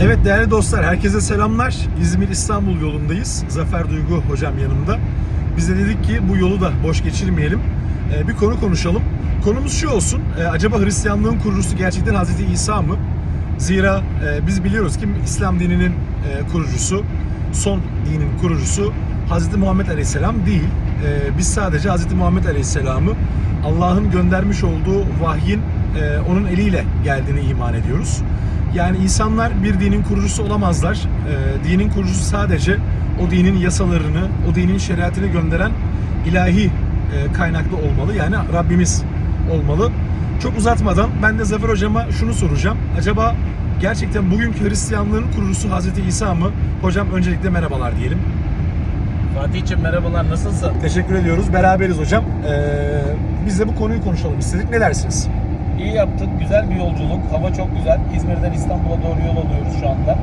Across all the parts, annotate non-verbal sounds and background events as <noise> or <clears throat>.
Evet değerli dostlar, herkese selamlar. İzmir İstanbul yolundayız. Zafer Duygu hocam yanımda. Biz de dedik ki bu yolu da boş geçirmeyelim. Ee, bir konu konuşalım. Konumuz şu olsun. Ee, acaba Hristiyanlığın kurucusu gerçekten Hazreti İsa mı? Zira e, biz biliyoruz ki İslam dininin e, kurucusu, son dinin kurucusu Hazreti Muhammed Aleyhisselam değil. Ee, biz sadece Hazreti Muhammed Aleyhisselam'ı Allah'ın göndermiş olduğu vahyin e, onun eliyle geldiğini iman ediyoruz. Yani insanlar bir dinin kurucusu olamazlar. Ee, dinin kurucusu sadece o dinin yasalarını, o dinin şeriatını gönderen ilahi e, kaynaklı olmalı. Yani Rabbimiz olmalı. Çok uzatmadan ben de Zafer Hocama şunu soracağım. Acaba gerçekten bugünkü Hristiyanlığın kurucusu Hazreti İsa mı? Hocam öncelikle merhabalar diyelim. Fatih'ciğim merhabalar nasılsın? Teşekkür ediyoruz. Beraberiz hocam. Ee, biz de bu konuyu konuşalım istedik. Ne dersiniz? İyi yaptık. Güzel bir yolculuk. Hava çok güzel. İzmir'den İstanbul'a doğru yol alıyoruz şu anda.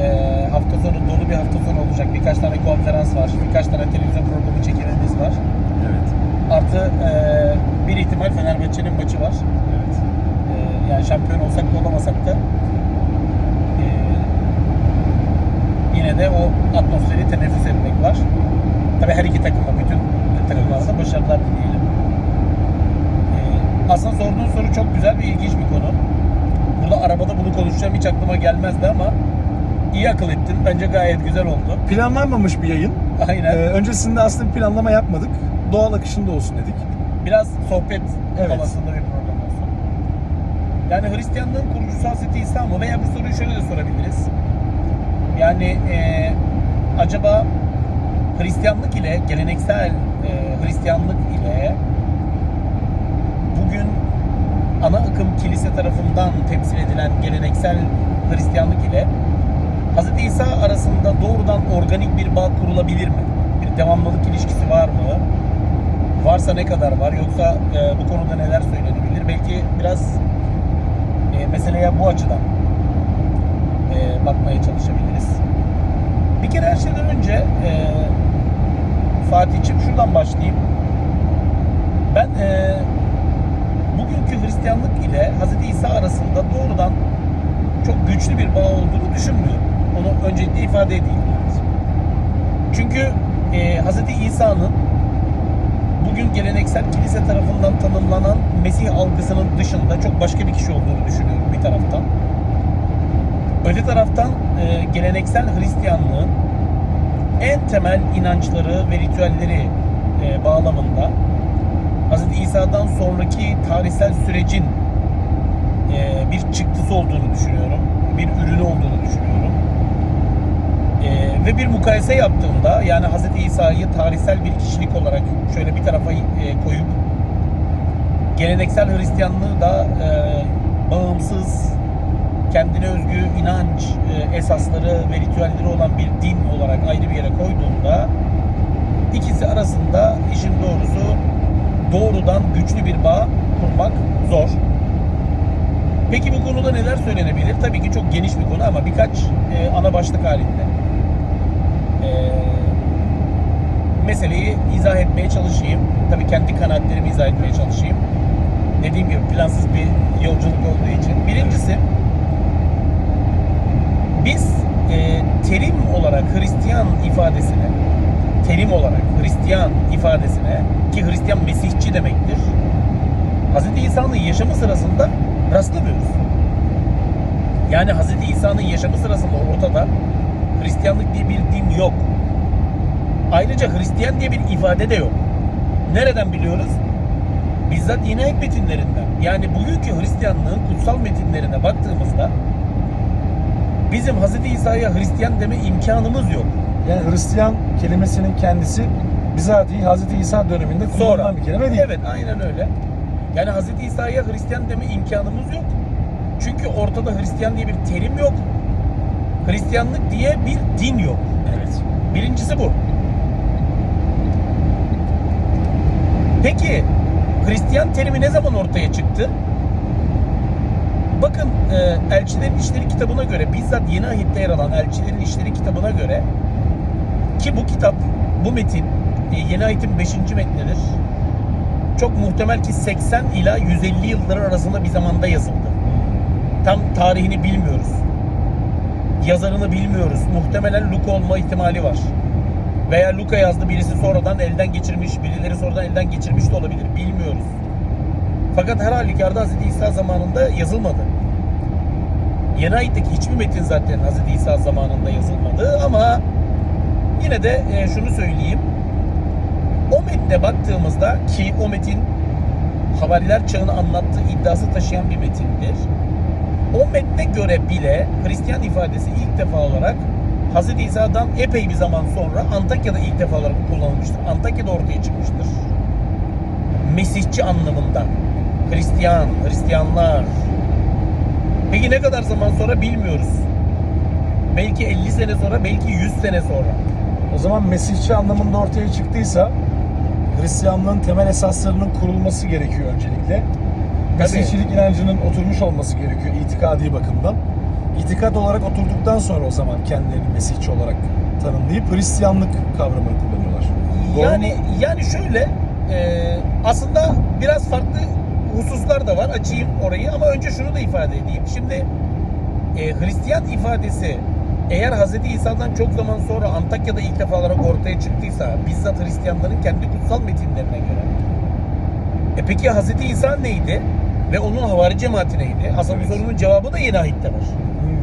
Ee, hafta sonu dolu bir hafta sonu olacak. Birkaç tane konferans var. Birkaç tane televizyon programı çekimimiz var. Evet. Artı e, bir ihtimal Fenerbahçe'nin maçı var. Evet. E, yani şampiyon olsak da olamasak da e, yine de o atmosferi teneffüs etmek var. Tabii her iki takıma, bütün takımlara da başarılar dileyelim. Aslında sorduğun soru çok güzel ve ilginç bir konu. Burada arabada bunu konuşacağım hiç aklıma gelmezdi ama iyi akıl ettin. Bence gayet güzel oldu. Planlanmamış bir yayın. Aynen. Ee, öncesinde aslında bir planlama yapmadık. Doğal akışında olsun dedik. Biraz sohbet Evet. havasında bir program olsun. Yani Hristiyanlığın kurucusu Hazreti İsa mı? Veya bu soruyu şöyle de sorabiliriz. Yani e, acaba Hristiyanlık ile geleneksel e, Hristiyanlık ile ana akım kilise tarafından temsil edilen geleneksel Hristiyanlık ile Hz. İsa arasında doğrudan organik bir bağ kurulabilir mi? Bir devamlılık ilişkisi var mı? Varsa ne kadar var? Yoksa e, bu konuda neler söylenebilir? Belki biraz e, meseleye bu açıdan e, bakmaya çalışabiliriz. Bir kere her şeyden önce e, Fatih'ciğim şuradan başlayayım. Ben e, bugünkü Hristiyanlık ile Hz. İsa arasında doğrudan çok güçlü bir bağ olduğunu düşünmüyorum. Onu öncelikle ifade edeyim. Çünkü e, Hz. İsa'nın bugün geleneksel kilise tarafından tanımlanan Mesih algısının dışında çok başka bir kişi olduğunu düşünüyorum bir taraftan. Öte taraftan e, geleneksel Hristiyanlığın en temel inançları ve ritüelleri e, bağlamında Hz. İsa'dan sonraki tarihsel sürecin e, bir çıktısı olduğunu düşünüyorum. Bir ürünü olduğunu düşünüyorum. E, ve bir mukayese yaptığımda yani Hz. İsa'yı tarihsel bir kişilik olarak şöyle bir tarafa e, koyup geleneksel Hristiyanlığı da bağımsız, kendine özgü inanç esasları ve ritüelleri olan bir din olarak ayrı bir yere koyduğumda ikisi arasında işin doğrusu doğrudan güçlü bir bağ kurmak zor. Peki bu konuda neler söylenebilir? Tabii ki çok geniş bir konu ama birkaç e, ana başlık halinde. E, meseleyi izah etmeye çalışayım. Tabii kendi kanaatlerimi izah etmeye çalışayım. Dediğim gibi plansız bir yolculuk olduğu için. Birincisi biz e, terim olarak Hristiyan ifadesine terim olarak Hristiyan ifadesine ki Hristiyan Mesihçi demektir. Hz. İsa'nın yaşamı sırasında rastlamıyoruz. Yani Hz. İsa'nın yaşamı sırasında ortada Hristiyanlık diye bir din yok. Ayrıca Hristiyan diye bir ifade de yok. Nereden biliyoruz? Bizzat yine ek metinlerinden. Yani bugünkü Hristiyanlığın kutsal metinlerine baktığımızda bizim Hz. İsa'ya Hristiyan deme imkanımız yok. Yani Hristiyan kelimesinin kendisi bizatihi Hazreti İsa döneminde kullanılan Sonra. bir kelime değil. Evet aynen öyle. Yani Hz. İsa'ya Hristiyan deme imkanımız yok. Çünkü ortada Hristiyan diye bir terim yok. Hristiyanlık diye bir din yok. Evet. Birincisi bu. Peki Hristiyan terimi ne zaman ortaya çıktı? Bakın e, Elçilerin İşleri kitabına göre bizzat Yeni Ahit'te yer alan Elçilerin İşleri kitabına göre ki bu kitap, bu metin e, Yeni Ahit'in 5. metnidir. Çok muhtemel ki 80 ila 150 yılları arasında bir zamanda yazıldı. Tam tarihini bilmiyoruz. yazarını bilmiyoruz. Muhtemelen Luka olma ihtimali var. Veya Luka yazdı birisi sonradan elden geçirmiş, birileri sonradan elden geçirmiş de olabilir. Bilmiyoruz. Fakat her halükarda Hz. İsa zamanında yazılmadı. Yeni ayetteki hiçbir metin zaten Hz. İsa zamanında yazılmadı ama yine de e, şunu söyleyeyim. O metne baktığımızda ki o metin havariler çağını anlattığı iddiası taşıyan bir metindir. O metne göre bile Hristiyan ifadesi ilk defa olarak Hz. İsa'dan epey bir zaman sonra Antakya'da ilk defa olarak kullanılmıştır. Antakya'da ortaya çıkmıştır. Mesihçi anlamında. Hristiyan, Hristiyanlar. Peki ne kadar zaman sonra bilmiyoruz. Belki 50 sene sonra, belki 100 sene sonra. O zaman Mesihçi anlamında ortaya çıktıysa Hristiyanlığın temel esaslarının kurulması gerekiyor öncelikle. Mesihçilik inancının oturmuş olması gerekiyor itikadi bakımdan. İtikat olarak oturduktan sonra o zaman kendilerini Mesihçi olarak tanımlayıp Hristiyanlık kavramını kullanıyorlar. Doğru Yani mu? yani şöyle e, aslında biraz farklı hususlar da var. Açayım orayı ama önce şunu da ifade edeyim. Şimdi e, Hristiyan ifadesi eğer Hz. İsa'dan çok zaman sonra Antakya'da ilk defa olarak ortaya çıktıysa bizzat Hristiyanların kendi kutsal metinlerine göre. E peki Hz. İsa neydi? Ve onun havari cemaati neydi? Aslında Evet. bu sorunun cevabı da yeni ahitte var. Hmm.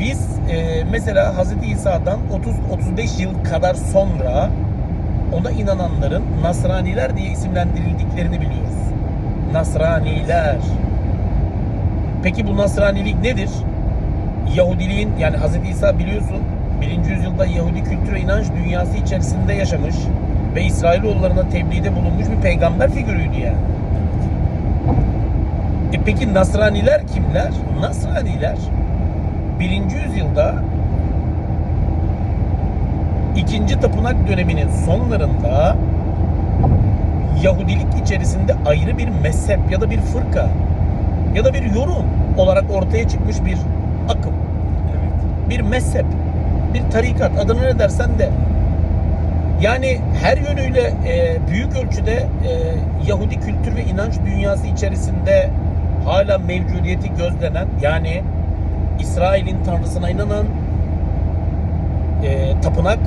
Biz e, mesela Hz. İsa'dan 30-35 yıl kadar sonra ona inananların Nasraniler diye isimlendirildiklerini biliyoruz. Nasraniler. Peki bu Nasranilik nedir? Yahudiliğin yani Hz. İsa biliyorsun 1. yüzyılda Yahudi kültür ve inanç dünyası içerisinde yaşamış ve İsrailoğullarına tebliğde bulunmuş bir peygamber figürüydü yani. E peki Nasraniler kimler? Nasraniler 1. yüzyılda ikinci tapınak döneminin sonlarında Yahudilik içerisinde ayrı bir mezhep ya da bir fırka ya da bir yorum olarak ortaya çıkmış bir akım, Evet. bir mezhep, bir tarikat adını ne dersen de yani her yönüyle e, büyük ölçüde e, Yahudi kültür ve inanç dünyası içerisinde hala mevcudiyeti gözlenen yani İsrail'in tanrısına inanan e, tapınak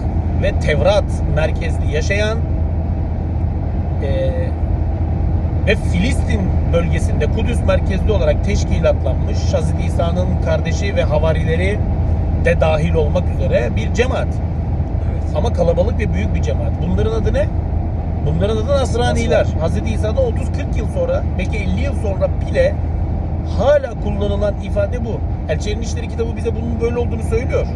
ve Tevrat merkezli yaşayan e, ve Filistin bölgesinde Kudüs merkezli olarak teşkilatlanmış Hz. İsa'nın kardeşi ve havarileri de dahil olmak üzere bir cemaat. Evet. Ama kalabalık ve büyük bir cemaat. Bunların adı ne? Bunların adı Nasraniler. Hz. İsa'dan 30-40 yıl sonra, belki 50 yıl sonra bile hala kullanılan ifade bu. Elçilerin İşleri kitabı bize bunun böyle olduğunu söylüyor.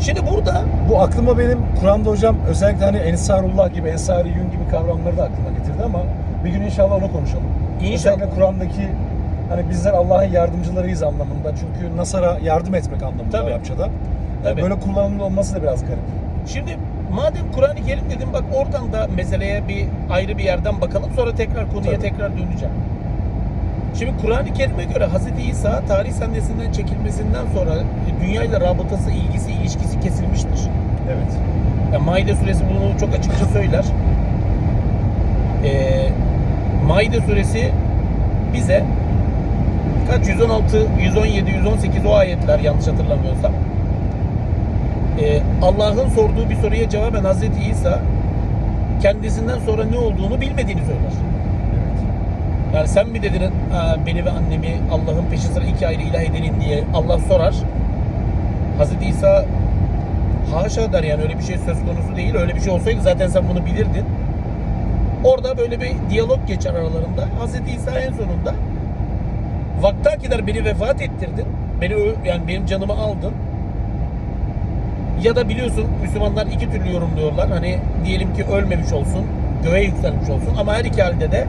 Şimdi burada Bu aklıma benim Kur'an'da hocam özellikle hani Ensarullah gibi, Ensari Yün gibi kavramları da aklıma getirdi ama bir gün inşallah onu konuşalım. İnşallah. Özellikle Kur'an'daki hani bizler Allah'ın yardımcılarıyız anlamında. Çünkü Nasara yardım etmek anlamında Tabii. Arapçada. Tabii. Böyle kullanımlı olması da biraz garip. Şimdi madem Kur'an-ı Kerim dedim bak oradan da meseleye bir ayrı bir yerden bakalım sonra tekrar konuya Tabii. tekrar döneceğim. Şimdi Kur'an-ı Kerim'e göre Hz. İsa tarih sahnesinden çekilmesinden sonra dünyayla rabıtası, ilgisi, ilişkisi kesilmiştir. Evet. Yani Maide suresi bunu çok açıkça söyler. Ee, Maide suresi bize kaç 116, 117, 118 o ayetler yanlış hatırlamıyorsam. Ee, Allah'ın sorduğu bir soruya cevaben Hazreti İsa kendisinden sonra ne olduğunu bilmediğini söyler. Yani sen mi dedin "Aa, beni ve annemi Allah'ın peşi sıra iki ayrı ilah edinin diye Allah sorar. Hazreti İsa haşa der yani öyle bir şey söz konusu değil. Öyle bir şey olsaydı zaten sen bunu bilirdin. Orada böyle bir diyalog geçer aralarında. Hazreti İsa en sonunda vakta kadar beni vefat ettirdin. Beni yani benim canımı aldın. Ya da biliyorsun Müslümanlar iki türlü yorumluyorlar. Hani diyelim ki ölmemiş olsun, göğe yükselmiş olsun ama her iki halde de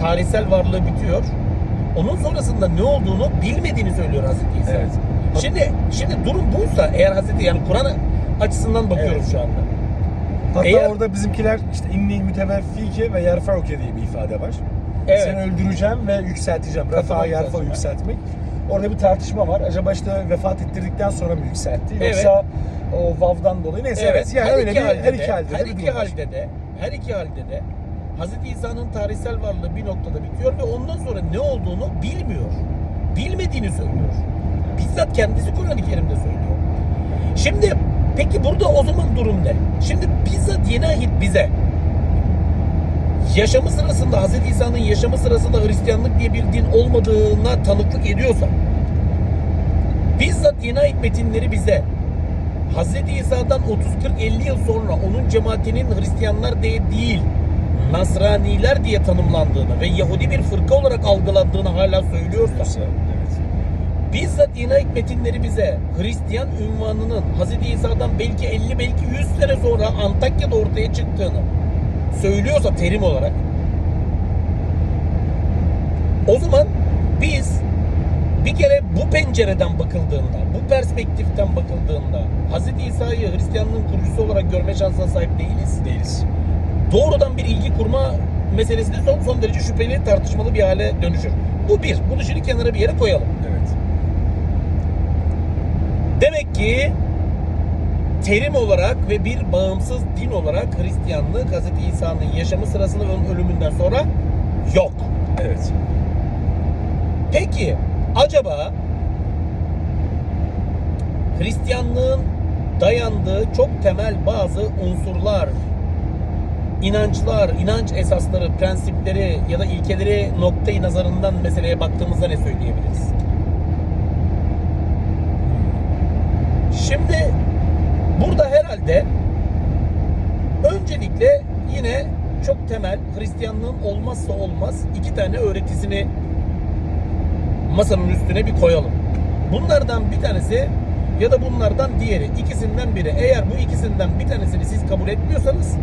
tarihsel varlığı bitiyor. Onun sonrasında ne olduğunu bilmediğini söylüyor Hazreti İsa. Evet. Şimdi şimdi durum buysa eğer Hazreti yani Kur'an açısından bakıyoruz Evet. şu anda. Hatta Eğer- orada bizimkiler işte inni müteveffike ve yerfauke diye bir ifade var. Evet. Seni öldüreceğim ve yükselteceğim. Rafa yerfa yükseltmek. Orada bir tartışma var. Acaba işte vefat ettirdikten sonra mı yükseltti? Evet. Yoksa o vav'dan dolayı neyse evet. Yani her öyle iki bir halde her iki halde de her iki halde de her iki halde de Hazreti İsa'nın tarihsel varlığı bir noktada bitiyor ve ondan sonra ne olduğunu bilmiyor. Bilmediğini söylüyor. bizzat kendisi Kur'an-ı Kerim'de söylüyor. Şimdi peki burada o zaman durum ne? Şimdi bizzat yeni ahit bize yaşamı sırasında Hz. İsa'nın yaşamı sırasında Hristiyanlık diye bir din olmadığına tanıklık ediyorsa bizzat yeni ahit metinleri bize Hz. İsa'dan 30-40-50 yıl sonra onun cemaatinin Hristiyanlar diye değil Nasraniler diye tanımlandığını ve Yahudi bir fırka olarak algılandığını hala söylüyorsa Evet. bizzat ayet metinleri bize Hristiyan ünvanının Hz. İsa'dan belki 50 belki 100 sene sonra Antakya'da ortaya çıktığını söylüyorsa terim olarak o zaman biz bir kere bu pencereden bakıldığında, bu perspektiften bakıldığında Hz. İsa'yı Hristiyanlığın kurucusu olarak görme şansına sahip değiliz. Değiliz. Doğrudan bir ilgi kurma meselesi de son, son derece şüpheli, tartışmalı bir hale dönüşür. Bu bir. Bunu şimdi kenara bir yere koyalım. Evet. Demek ki terim olarak ve bir bağımsız din olarak Hristiyanlık Hz. İsa'nın yaşamı sırasında ve onun ölümünden sonra yok. Evet. Peki acaba Hristiyanlığın dayandığı çok temel bazı unsurlar, inançlar, inanç esasları, prensipleri ya da ilkeleri noktayı nazarından meseleye baktığımızda ne söyleyebiliriz? Şimdi burada herhalde öncelikle yine çok temel Hristiyanlığın olmazsa olmaz iki tane öğretisini masanın üstüne bir koyalım. Bunlardan bir tanesi ya da bunlardan diğeri ikisinden biri. Eğer bu ikisinden bir tanesini siz kabul etmiyorsanız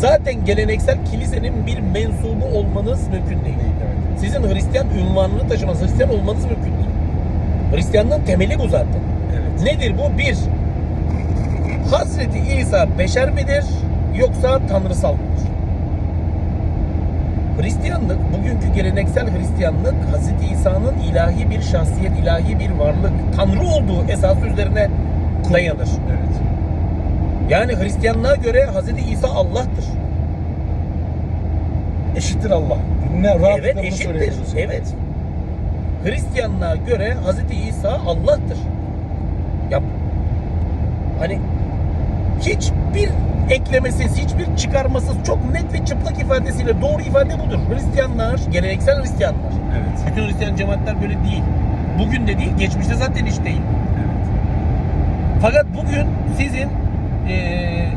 zaten geleneksel kilisenin bir mensubu olmanız mümkün değil. Evet. Sizin Hristiyan ünvanını taşımanız, Hristiyan olmanız mümkün değil. Hristiyanlığın temeli bu zaten. Evet. Nedir bu? Bir, Hazreti İsa beşer midir yoksa tanrısal mıdır? Hristiyanlık, bugünkü geleneksel Hristiyanlık Hazreti İsa'nın ilahi bir şahsiyet, ilahi bir varlık, tanrı olduğu esası üzerine dayanır. Yani Hristiyanlığa göre Hazreti İsa Allah'tır. Eşittir Allah. Ne Evet eşittir. Evet. Hristiyanlığa göre Hazreti İsa Allah'tır. Ya hani hiçbir eklemesiz, hiçbir çıkarmasız, çok net ve çıplak ifadesiyle doğru ifade budur. Hristiyanlar, geleneksel Hristiyanlar. Evet. Bütün Hristiyan cemaatler böyle değil. Bugün de değil, geçmişte zaten hiç değil. Evet. Fakat bugün sizin eee,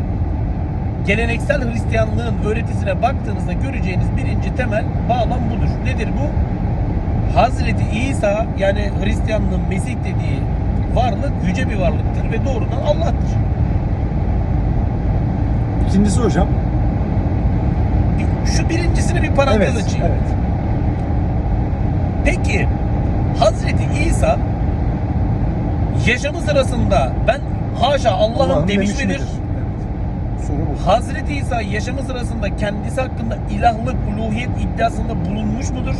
geleneksel Hristiyanlığın öğretisine baktığınızda göreceğiniz birinci temel bağlam budur. Nedir bu? Hazreti İsa yani Hristiyanlığın Mesih dediği varlık yüce bir varlıktır ve doğrudan Allah'tır. İkincisi hocam. Şu birincisini bir parantez Evet. açayım. Evet. Peki Hazreti İsa yaşamı sırasında ben haşa Allah'ım demiş midir? Evet. Soru bu. Hazreti İsa yaşamı sırasında kendisi hakkında ilahlık, uluhiyet iddiasında bulunmuş mudur?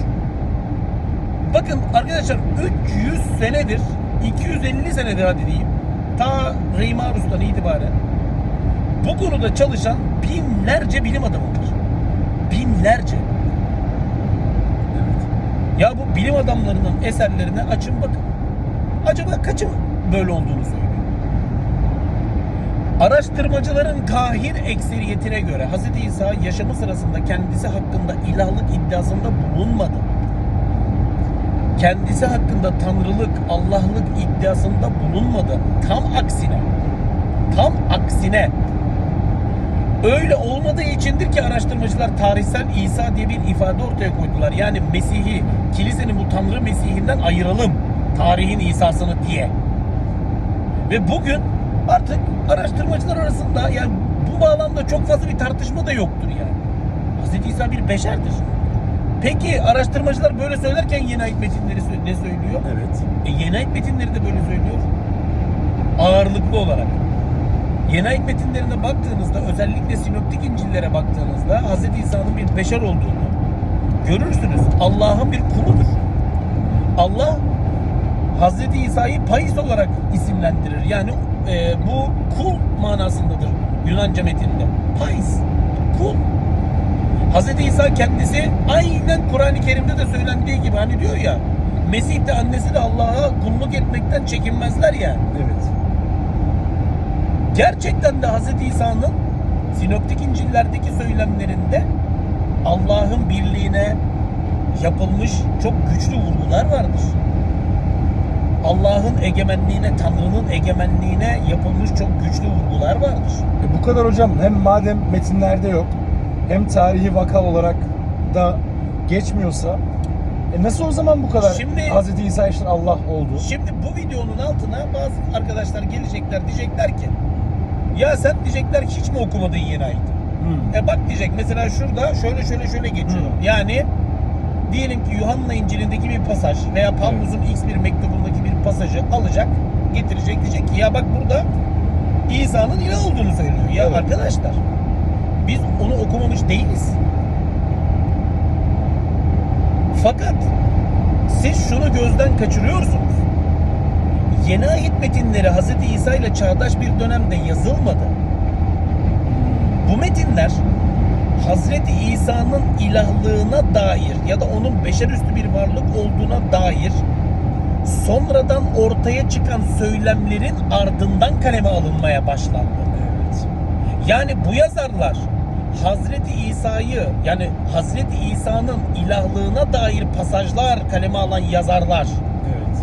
Bakın arkadaşlar 300 senedir, 250 senedir hadi diyeyim. Ta Rey Marus'tan itibaren bu konuda çalışan binlerce bilim adamı var. Binlerce. Evet. Ya bu bilim adamlarının eserlerine açın bakın. Acaba kaçı böyle olduğunu söylüyor? Araştırmacıların kahir ekseriyetine göre Hz. İsa yaşamı sırasında kendisi hakkında ilahlık iddiasında bulunmadı. Kendisi hakkında tanrılık, Allah'lık iddiasında bulunmadı. Tam aksine. Tam aksine. Öyle olmadığı içindir ki araştırmacılar tarihsel İsa diye bir ifade ortaya koydular. Yani Mesih'i, kilisenin bu Tanrı Mesih'inden ayıralım. Tarihin İsa'sını diye. Ve bugün artık araştırmacılar arasında yani bu bağlamda çok fazla bir tartışma da yoktur yani. Hz. İsa bir beşerdir. Peki araştırmacılar böyle söylerken yeni ayet metinleri ne söylüyor? Evet. E, yeni ayet metinleri de böyle söylüyor. Ağırlıklı olarak. Yeni ayet metinlerine baktığınızda özellikle sinoptik İncil'lere baktığınızda Hz. İsa'nın bir beşer olduğunu görürsünüz. Allah'ın bir kuludur. Allah Hz. İsa'yı Pais olarak isimlendirir. Yani e, bu kul manasındadır Yunanca metinde. Pais, kul. Hz. İsa kendisi aynen Kur'an-ı Kerim'de de söylendiği gibi hani diyor ya Mesih de annesi de Allah'a kulluk etmekten çekinmezler ya. Evet. Gerçekten de Hz. İsa'nın sinoptik İncil'lerdeki söylemlerinde Allah'ın birliğine yapılmış çok güçlü vurgular vardır. Allah'ın egemenliğine, Tanrı'nın egemenliğine yapılmış çok güçlü vurgular vardır. E bu kadar hocam hem madem metinlerde yok hem tarihi vaka olarak da geçmiyorsa e nasıl o zaman bu kadar Şimdi- Hz. İsa işte Allah oldu? Şimdi bu videonun altına bazı arkadaşlar gelecekler diyecekler ki ya sen diyecekler hiç mi okumadın yeni ayet? Hmm. E bak diyecek mesela şurada şöyle şöyle şöyle geçiyor. Hı. Yani diyelim ki Yuhanna İncil'indeki bir pasaj veya Pavlus'un X bir mektubundaki bir pasajı alacak, getirecek diyecek ki ya bak burada İsa'nın ilah olduğunu söylüyor. Ya Evet. arkadaşlar biz onu okumamış değiliz. Fakat siz şunu gözden kaçırıyorsunuz. Yeni ayet metinleri Hz. İsa ile çağdaş bir dönemde yazılmadı. Bu metinler Hazreti İsa'nın ilahlığına dair ya da onun beşerüstü bir varlık olduğuna dair sonradan ortaya çıkan söylemlerin ardından kaleme alınmaya başlandı. Evet. Yani bu yazarlar Hazreti İsa'yı yani Hazreti İsa'nın ilahlığına dair pasajlar kaleme alan yazarlar Evet.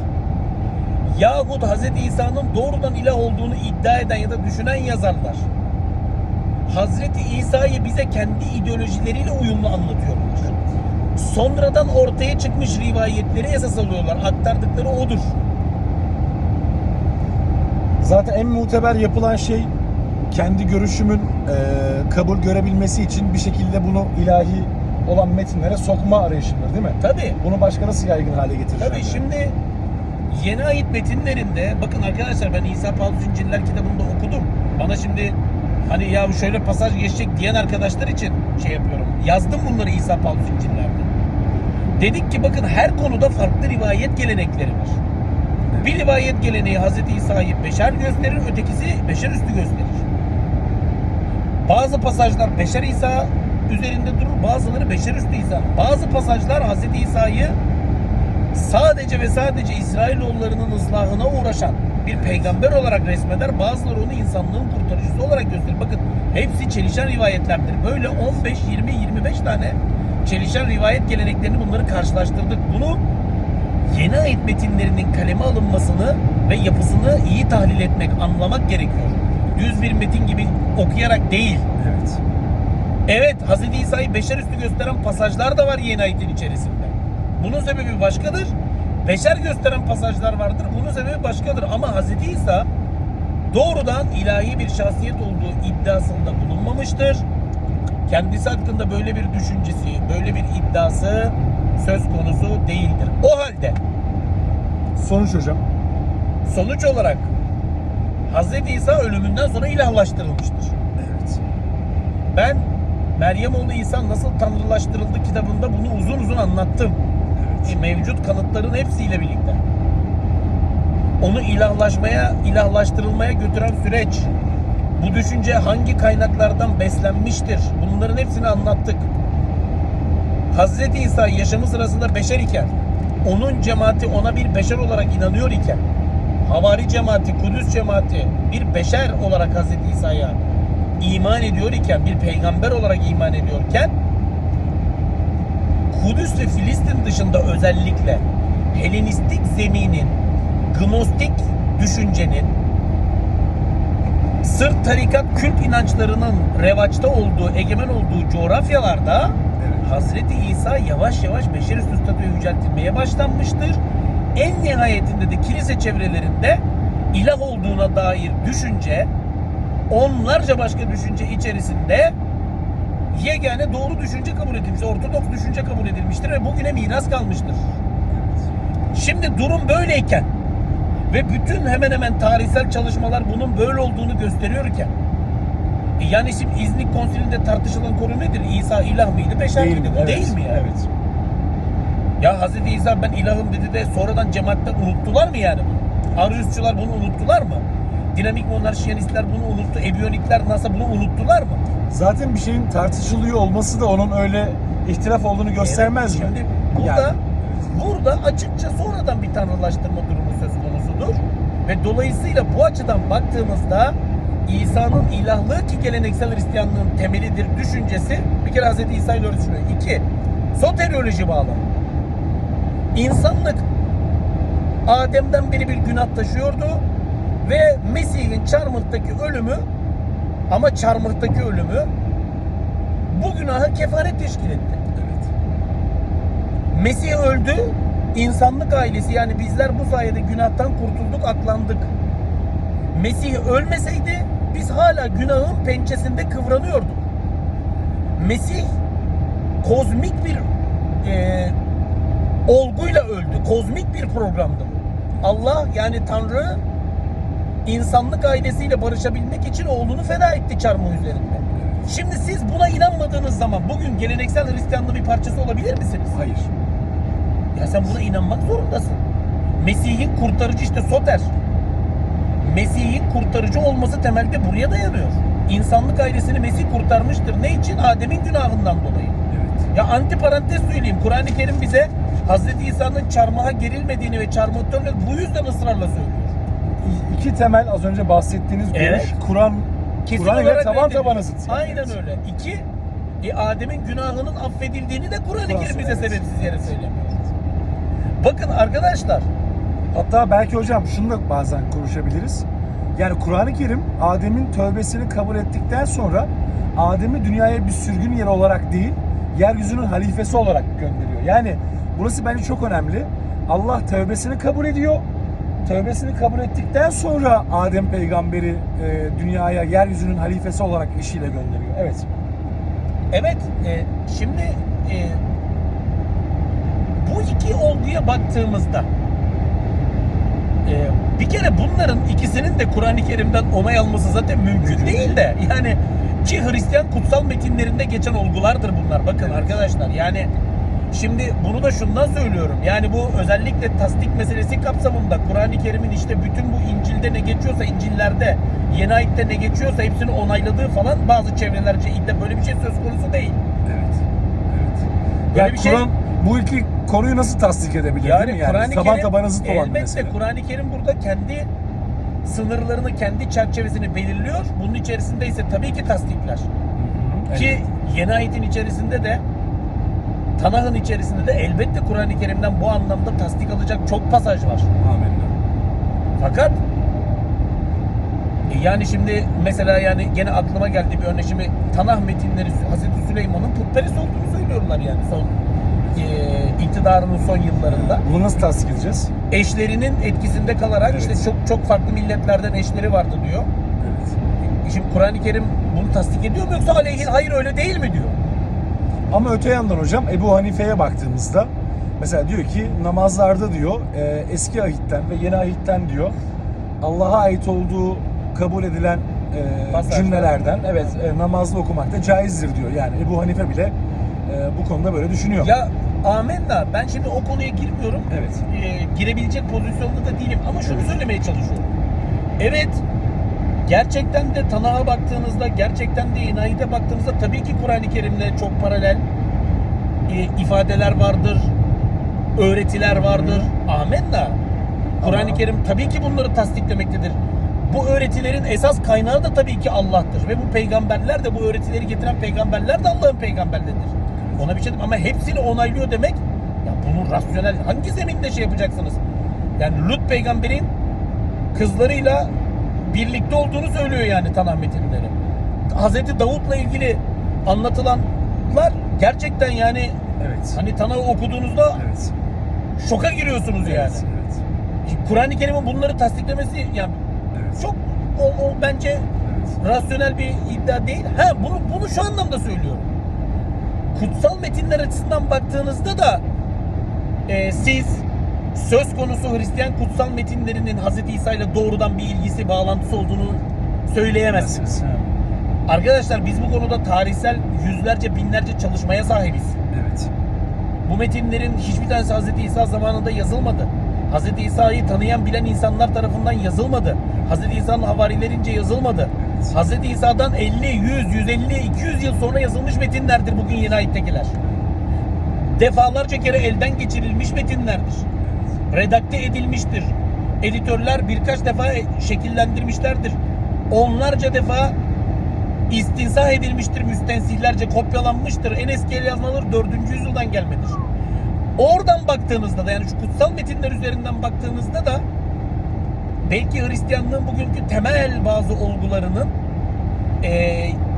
yahut Hazreti İsa'nın doğrudan ilah olduğunu iddia eden ya da düşünen yazarlar Hazreti İsa'yı bize kendi ideolojileriyle uyumlu anlatıyorlar. Sonradan ortaya çıkmış rivayetleri esas alıyorlar. Aktardıkları odur. Zaten en muteber yapılan şey kendi görüşümün e, kabul görebilmesi için bir şekilde bunu ilahi olan metinlere sokma arayışıdır değil mi? Tabi. Bunu başka nasıl yaygın hale getirir? Tabii şimdi yeni ayet metinlerinde bakın arkadaşlar ben İsa Paulus İnciller kitabında okudum. Bana şimdi hani ya şöyle pasaj geçecek diyen arkadaşlar için şey yapıyorum. Yazdım bunları İsa Paulus İncillerde. Dedik ki bakın her konuda farklı rivayet gelenekleri var. Bir rivayet geleneği Hz. İsa'yı beşer gösterir, ötekisi beşer üstü gösterir. Bazı pasajlar beşer İsa üzerinde durur, bazıları beşer üstü İsa. Bazı pasajlar Hz. İsa'yı sadece ve sadece İsrailoğullarının ıslahına uğraşan bir peygamber olarak resmeder. Bazıları onu insanlığın kurtarıcısı olarak gösterir. Bakın hepsi çelişen rivayetlerdir. Böyle 15, 20, 25 tane çelişen rivayet geleneklerini bunları karşılaştırdık. Bunu yeni ayet metinlerinin kaleme alınmasını ve yapısını iyi tahlil etmek, anlamak gerekiyor. Düz bir metin gibi okuyarak değil. Evet. Evet Hz. İsa'yı beşer üstü gösteren pasajlar da var yeni ayetin içerisinde. Bunun sebebi başkadır. Beşer gösteren pasajlar vardır. Bunun sebebi başkadır. Ama Hz. İsa doğrudan ilahi bir şahsiyet olduğu iddiasında bulunmamıştır. Kendisi hakkında böyle bir düşüncesi, böyle bir iddiası söz konusu değildir. O halde Sonuç hocam. sonuç olarak Hz. İsa ölümünden sonra ilahlaştırılmıştır. Evet. Ben Meryem oğlu İsa nasıl tanrılaştırıldı kitabında bunu uzun uzun anlattım. Evet. E, Mevcut kanıtların hepsiyle birlikte. Onu ilahlaşmaya, ilahlaştırılmaya götüren süreç. Bu düşünce hangi kaynaklardan beslenmiştir? Bunların hepsini anlattık. Hazreti İsa yaşamı sırasında beşer iken, onun cemaati ona bir beşer olarak inanıyor iken, Havari cemaati, Kudüs cemaati bir beşer olarak Hazreti İsa'ya iman ediyor iken, bir peygamber olarak iman ediyorken, Kudüs ve Filistin dışında özellikle Helenistik zeminin, Gnostik düşüncenin, Sırt tarikat kült inançlarının revaçta olduğu, egemen olduğu coğrafyalarda Evet. Hazreti İsa yavaş yavaş beşerüstü statüye yüceltilmeye başlanmıştır. En nihayetinde de kilise çevrelerinde ilah olduğuna dair düşünce, onlarca başka düşünce içerisinde yegane doğru düşünce kabul edilmiştir. Ortodoks düşünce kabul edilmiştir ve bugüne miras kalmıştır. Şimdi durum böyleyken ve bütün hemen hemen tarihsel çalışmalar bunun böyle olduğunu gösteriyorken e yani şimdi İznik Konsili'nde tartışılan konu nedir? İsa ilah mıydı, beşer Değil miydi? mi? Bu Evet. değil mi ya? Evet. Ya Hazreti İsa ben ilahım dedi de sonradan cemaatten unuttular mı yani bunu? Ariusçular bunu unuttular mı? Dinamik monarşiyanistler bunu unuttu. Ebiyonikler NASA bunu unuttular mı? Zaten bir şeyin tartışılıyor olması da onun öyle ihtilaf olduğunu göstermez Evet, mi? Şimdi burada Yani, burada açıkça sonradan bir tanrılaştırma durumu söz konusudur. Ve dolayısıyla bu açıdan baktığımızda İsa'nın ilahlığı ki geleneksel Hristiyanlığın temelidir düşüncesi bir kere Hz. İsa ile örtüşmüyor. İki, soterioloji bağlamı. İnsanlık Adem'den beri bir günah taşıyordu ve Mesih'in çarmıhtaki ölümü ama çarmıhtaki ölümü bu günahı kefaret teşkil etti. Evet. Mesih öldü. İnsanlık ailesi yani bizler bu sayede günahtan kurtulduk, aklandık. Mesih ölmeseydi biz hala günahın pençesinde kıvranıyorduk. Mesih kozmik bir e, olguyla öldü. Kozmik bir programdı. Allah yani Tanrı insanlık ailesiyle barışabilmek için oğlunu feda etti çarmıh üzerinde. Şimdi siz buna inanmadığınız zaman bugün geleneksel Hristiyanlığın bir parçası olabilir misiniz? Hayır. Ya sen buna inanmak zorundasın. Mesih'in kurtarıcı işte Soter. Mesih'in kurtarıcı olması temelde buraya dayanıyor. İnsanlık ailesini Mesih kurtarmıştır. Ne için? Adem'in günahından dolayı. Evet. Ya anti parantez söyleyeyim. Kur'an-ı Kerim bize Hz. İsa'nın çarmıha gerilmediğini ve çarmıhta ölmediğini bu yüzden ısrarla söylüyor. İki temel az önce bahsettiğiniz Evet. görüş Kur'an Kesin Kur'an ile taban tabana zıt. Aynen Evet. öyle. İki, e, Adem'in günahının affedildiğini de Kur'an-ı Kur'an Kerim bize evet. sebepsiz yere söylemiyor. Bakın arkadaşlar, Hatta belki hocam şunu da bazen konuşabiliriz. Yani Kur'an-ı Kerim Adem'in tövbesini kabul ettikten sonra Adem'i dünyaya bir sürgün yeri olarak değil, yeryüzünün halifesi olarak gönderiyor. Yani burası bence çok önemli. Allah tövbesini kabul ediyor. Tövbesini kabul ettikten sonra Adem peygamberi e, dünyaya yeryüzünün halifesi olarak eşiyle gönderiyor. Evet. Evet, e, şimdi e, iki olguya baktığımızda e, bir kere bunların ikisinin de Kur'an-ı Kerim'den onay alması zaten mümkün değil de yani ki Hristiyan kutsal metinlerinde geçen olgulardır bunlar. Bakın arkadaşlar yani şimdi bunu da şundan söylüyorum. Yani bu özellikle tasdik meselesi kapsamında Kur'an-ı Kerim'in işte bütün bu İncil'de ne geçiyorsa İncil'lerde Yeni Ayet'te ne geçiyorsa hepsini onayladığı falan bazı çevrelerce iddia böyle bir şey söz konusu değil. Evet. Evet. Böyle Yani bir şey- Kur'an bu iki konuyu nasıl tasdik edebilir değil mi? Yani Yani taban tabana zıt olan elbette mesele. Kur'an-ı Kerim burada kendi sınırlarını, kendi çerçevesini belirliyor. Bunun içerisinde ise tabii ki tasdikler. Evet. Ki yeni ayetin içerisinde de Tanah'ın içerisinde de elbette Kur'an-ı Kerim'den bu anlamda tasdik alacak çok pasaj var. Amenna. Fakat e, yani şimdi mesela yani gene aklıma geldi bir örnek şimdi Tanah metinleri Hazreti Süleyman'ın putperest olduğunu söylüyorlar yani son e, iktidarının son yıllarında. Bunu nasıl tasdik edeceğiz? eşlerinin etkisinde kalarak Evet. işte çok çok farklı milletlerden eşleri vardı diyor. Evet. E Şimdi Kur'an-ı Kerim bunu tasdik ediyor mu yoksa aleyhin hayır öyle değil mi diyor. Ama öte yandan hocam Ebu Hanife'ye baktığımızda mesela diyor ki namazlarda diyor e, eski ahitten ve yeni ahitten diyor Allah'a ait olduğu kabul edilen e, Pasajlar. cümlelerden evet e, namazlı okumak da caizdir diyor. Yani Ebu Hanife bile e, bu konuda böyle düşünüyor. Ya amenna ben şimdi o konuya girmiyorum. Evet. E, girebilecek pozisyonda da değilim ama şunu Evet. söylemeye çalışıyorum. Evet gerçekten de Tanah'a baktığınızda gerçekten de Yeni Ayet'e baktığınızda tabii ki Kur'an-ı Kerim'le çok paralel e, ifadeler vardır. Öğretiler vardır. Amenna. Kur'an-ı Kerim tabii ki bunları tasdiklemektedir. Bu öğretilerin esas kaynağı da tabii ki Allah'tır. Ve bu peygamberler de bu öğretileri getiren peygamberler de Allah'ın peygamberleridir. Ona bir şey demem ama hepsini onaylıyor demek ya bunu rasyonel hangi zeminde şey yapacaksınız? Yani Lut peygamberin kızlarıyla birlikte olduğunu söylüyor yani Tanah metinleri. Hazreti Davut'la ilgili anlatılanlar gerçekten yani Evet. hani Tanah'ı okuduğunuzda Evet. şoka giriyorsunuz yani. Evet. Evet. Kur'an-ı Kerim'in bunları tasdiklemesi yani Evet. çok o, o bence Evet. rasyonel bir iddia değil. Ha bunu bunu şu anlamda söylüyorum. Kutsal metinler açısından baktığınızda da e, siz söz konusu Hristiyan kutsal metinlerinin Hz. İsa ile doğrudan bir ilgisi, bağlantısı olduğunu söyleyemezsiniz. Arkadaşlar biz bu konuda tarihsel yüzlerce, binlerce çalışmaya sahibiz. Evet. Bu metinlerin hiçbir tanesi Hz. İsa zamanında yazılmadı. Hz. İsa'yı tanıyan bilen insanlar tarafından yazılmadı. Hz. İsa'nın havarilerince yazılmadı. Hz. İsa'dan 50, 100, 150, 200 yıl sonra yazılmış metinlerdir bugün yeni ayettekiler. defalarca kere elden geçirilmiş metinlerdir. Redakte edilmiştir. Editörler birkaç defa şekillendirmişlerdir. Onlarca defa istinsah edilmiştir, müstensihlerce kopyalanmıştır. En eski el yazmaları 4. yüzyıldan gelmedir. Oradan baktığınızda da yani şu kutsal metinler üzerinden baktığınızda da belki Hristiyanlığın bugünkü temel bazı olgularının e,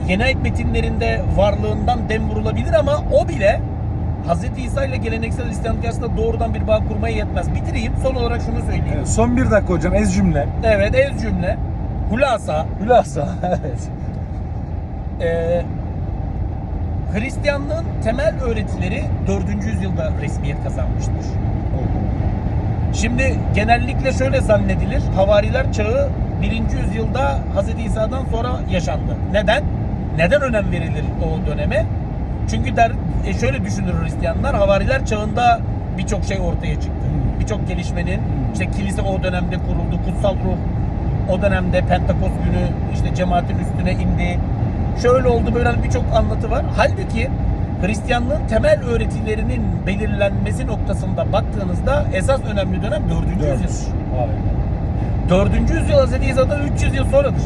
yeni ayet metinlerinde varlığından dem vurulabilir ama o bile Hz. İsa ile geleneksel Hristiyanlık arasında doğrudan bir bağ kurmaya yetmez. Bitireyim. Son olarak şunu söyleyeyim. Evet, son bir dakika hocam ez cümle. Evet, ez cümle. Hulasa. Hülasa. <laughs> evet. Ee, Hristiyanlığın temel öğretileri 4. yüzyılda resmiyet kazanmıştır. Şimdi genellikle şöyle zannedilir. Havariler çağı 1. yüzyılda Hz. İsa'dan sonra yaşandı. Neden? Neden önem verilir o döneme? Çünkü der, e, şöyle düşünür Hristiyanlar. Havariler çağında birçok şey ortaya çıktı. Birçok gelişmenin işte kilise o dönemde kuruldu. Kutsal ruh o dönemde Pentakos günü işte cemaatin üstüne indi. Şöyle oldu böyle hani birçok anlatı var. Halbuki Hristiyanlığın temel öğretilerinin belirlenmesi noktasında baktığınızda esas önemli dönem 4. yüzyıl. 4. yüzyıl Hz. İsa'dan 300 yıl sonradır.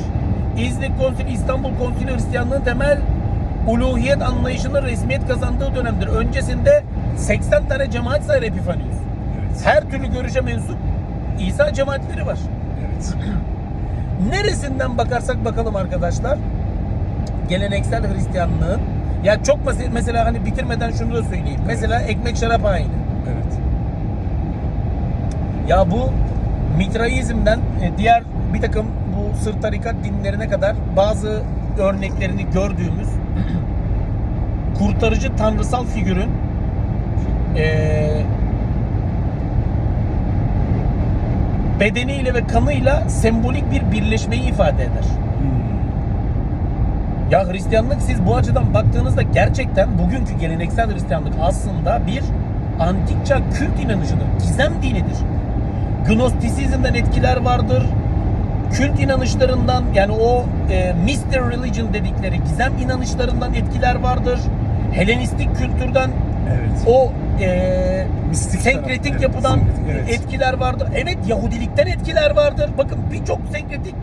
İznik Konsili, İstanbul Konsili Hristiyanlığın temel uluhiyet anlayışının resmiyet kazandığı dönemdir. Öncesinde 80 tane cemaat sayar Epifanius. Evet. Her türlü görüşe mensup İsa cemaatleri var. Evet. Neresinden bakarsak bakalım arkadaşlar geleneksel Hristiyanlığın ya çok mes- mesela hani bitirmeden şunu da söyleyeyim. Mesela ekmek şarap ayini. Evet. Ya bu Mitraizm'den e, diğer bir takım bu sır tarikat dinlerine kadar bazı örneklerini gördüğümüz <clears throat> kurtarıcı tanrısal figürün e, bedeniyle ve kanıyla sembolik bir birleşmeyi ifade eder. Ya Hristiyanlık siz bu açıdan baktığınızda gerçekten bugünkü geleneksel Hristiyanlık aslında bir antik çağ kült inanışıdır. Gizem dinidir. Gnostisizmden etkiler vardır. Kült inanışlarından yani o e, mystery religion dedikleri gizem inanışlarından etkiler vardır. Helenistik kültürden Evet. o e, Mistik senkretik evet, yapıdan evet. etkiler vardır. Evet Yahudilikten etkiler vardır. Bakın birçok senkretik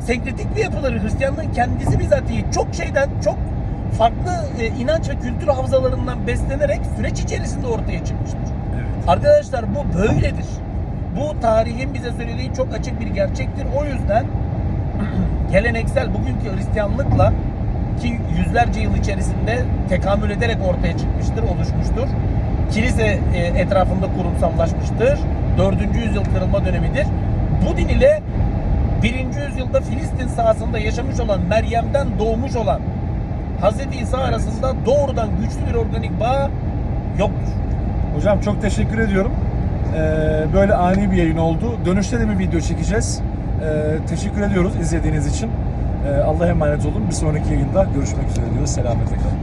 senkretik bir yapıları Hristiyanlığın kendisi bizatihi çok şeyden çok farklı e, inanç ve kültür havzalarından beslenerek süreç içerisinde ortaya çıkmıştır. Evet. Arkadaşlar bu böyledir. Bu tarihin bize söylediği çok açık bir gerçektir. O yüzden <clears throat> geleneksel bugünkü Hristiyanlıkla ki yüzlerce yıl içerisinde tekamül ederek ortaya çıkmıştır, oluşmuştur. Kilise e, etrafında kurumsallaşmıştır. 4. yüzyıl kırılma dönemidir. Bu din ile 1. yüzyılda Filistin sahasında yaşamış olan Meryem'den doğmuş olan Hz. İsa arasında doğrudan güçlü bir organik bağ yoktur. Hocam çok teşekkür ediyorum. Ee, böyle ani bir yayın oldu. Dönüşte de bir video çekeceğiz. Ee, teşekkür ediyoruz izlediğiniz için. Ee, Allah'a emanet olun. Bir sonraki yayında görüşmek üzere diyoruz. Selametle kalın.